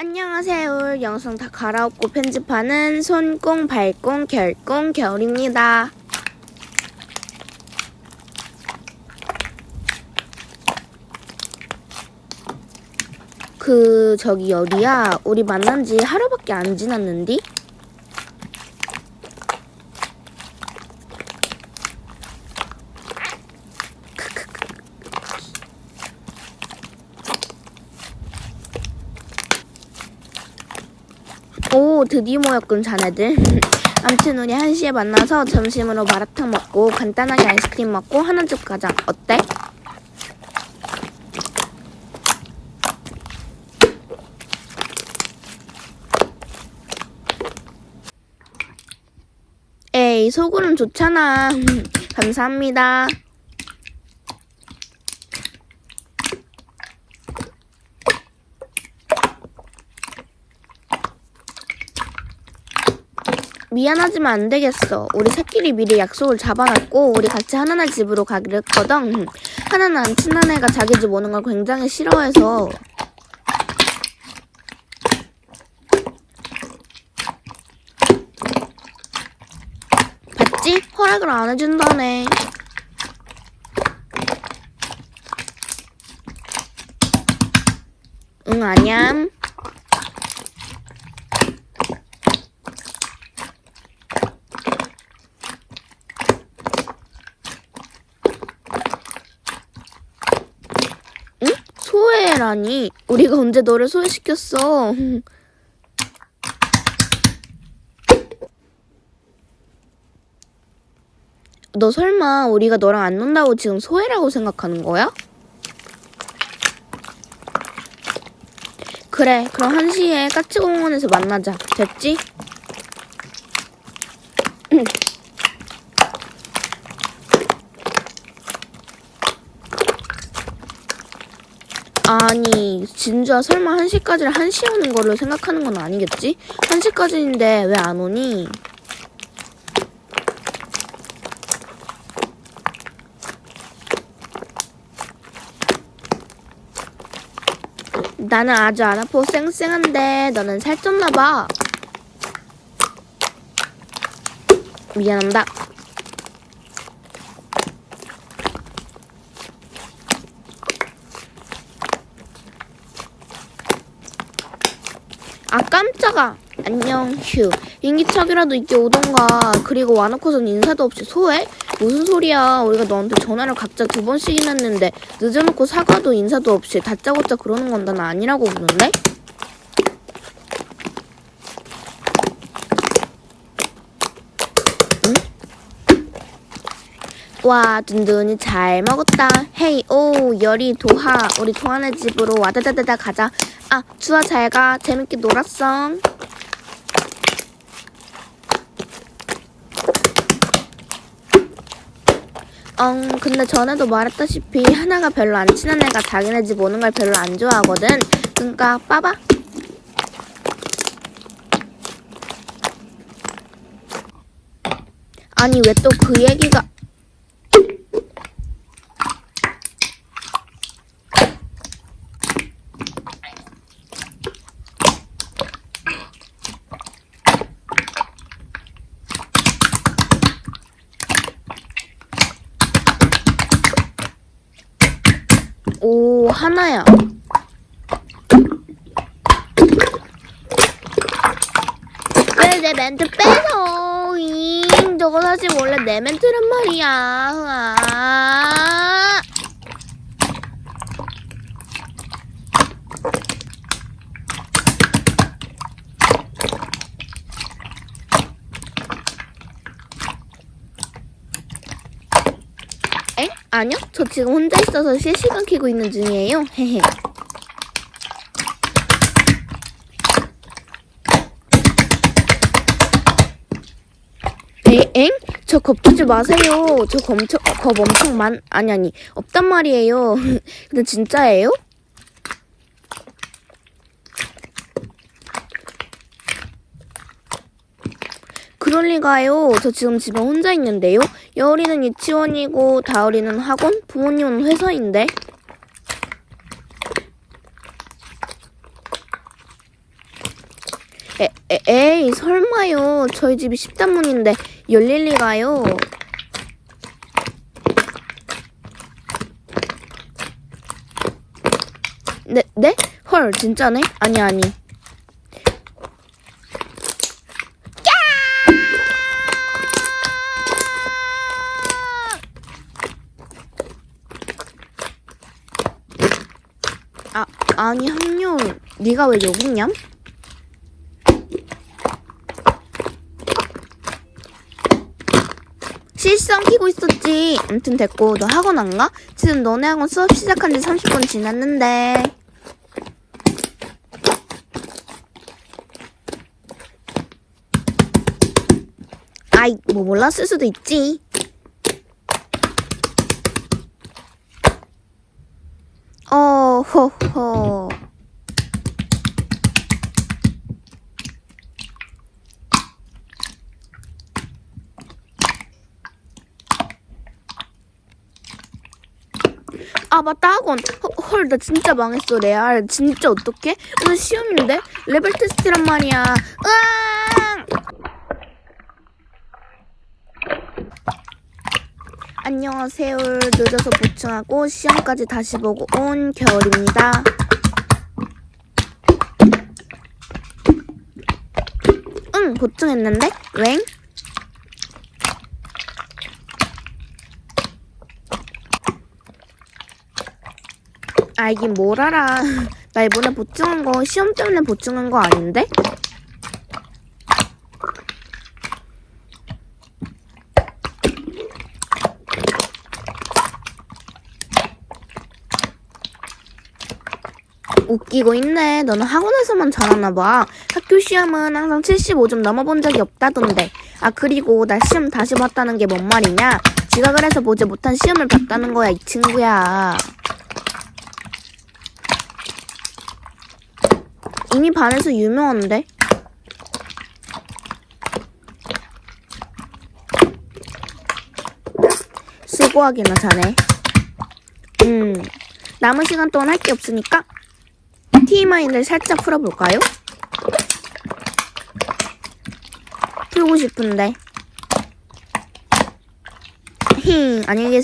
안녕하세요. 영상 다 갈아엎고 편집하는 손꽁, 발꽁, 결꽁, 겨울입니다. 그 저기 여리야 우리 만난 지 하루밖에 안 지났는디? 오 드디어 모였군 자네들. 암튼 우리 1시에 만나서 점심으로 마라탕 먹고 간단하게 아이스크림 먹고 하나집 가자. 어때? 에이 소금은 좋잖아. 감사합니다 미안하지만 안 되겠어. 우리 새끼리 미리 약속을 잡아놨고 우리 같이 하나나 집으로 가기로 했거든. 하나는 안 친한 애가 자기 집 오는 걸 굉장히 싫어해서. 봤지? 허락을 안 해준다네. 응, 아냠. 소외라니? 우리가 언제 너를 소외시켰어? 너 설마 우리가 너랑 안 논다고 지금 소외라고 생각하는 거야? 그래, 그럼 1시에 까치공원에서 만나자. 됐지? 아니, 진주야 설마 1시까지를 1시에 오는 걸로 생각하는 건 아니겠지? 1시까지인데 왜 안 오니? 나는 아주 안 아프고 쌩쌩한데 너는 살쪘나 봐. 미안합니다. 아 깜짝아 안녕 휴 인기척이라도 있게 오던가 그리고 와놓고선 인사도 없이 소해? 무슨 소리야 우리가 너한테 전화를 각자 두 번씩이나 했는데 늦어놓고 사과도 인사도 없이 다짜고짜 그러는 건 난 아니라고 보는데? 와 든든히 잘 먹었다. 헤이 오 열이 도하. 우리 도하네 집으로 와다다다다 가자. 아 주아 잘가. 재밌게 놀았어. 엉 근데 전에도 말했다시피 하나가 별로 안 친한 애가 자기네 집 오는 걸 별로 안 좋아하거든. 그니까 빠바. 아니 왜 또 그 얘기가 오 하나야. 왜 내 멘트 빼서. 잉 저거 사실 원래 내 멘트란 말이야. 아. 아니요 저 지금 혼자 있어서 실시간 키고 있는 중이에요 헤헤 에? 엥? 저 겁주지 마세요. 저 검청, 겁 엄청 많, 아니, 아니, 없단 말이에요. 근데 진짜예요? 그럴 리가요. 저 지금 집에 혼자 있는데요. 여울이는 유치원이고, 다울이는 학원, 부모님은 회사인데. 에, 에, 에이 설마요 저희 집이 십단문인데 열릴 리가요 네? 네? 헐 진짜네? 아니 아니 아 아니 학년 네가 왜 여기 있냐? 실시간 키고 있었지. 암튼 됐고 너 학원 안 가? 지금 너네 학원 수업 시작한 지 30분 지났는데. 아이 뭐 몰랐을 수도 있지. 어, 호호. 아 맞다 학원. 헐 나 진짜 망했어 레알. 진짜 어떡해? 오늘 시험인데? 레벨 테스트란 말이야. 으앙 안녕하세요 늦어서 보충하고 시험까지 다시 보고 온 겨울입니다 응 보충했는데 웽 알긴 뭘 알아. 나 이번에 보충한 거 시험 때문에 보충한 거 아닌데? 웃기고 있네. 너는 학원에서만 잘하나 봐. 학교 시험은 항상 75점 넘어본 적이 없다던데. 아 그리고 나 시험 다시 봤다는 게 뭔 말이냐? 지각을 해서 보지 못한 시험을 봤다는 거야 이 친구야. 이미 반에서 유명한데? 수고하기나 자네. 음, 남은 시간 동안 할 게 없으니까 TMI를 살짝 풀어볼까요? 풀고 싶은데. 힝, 안녕히 계세요.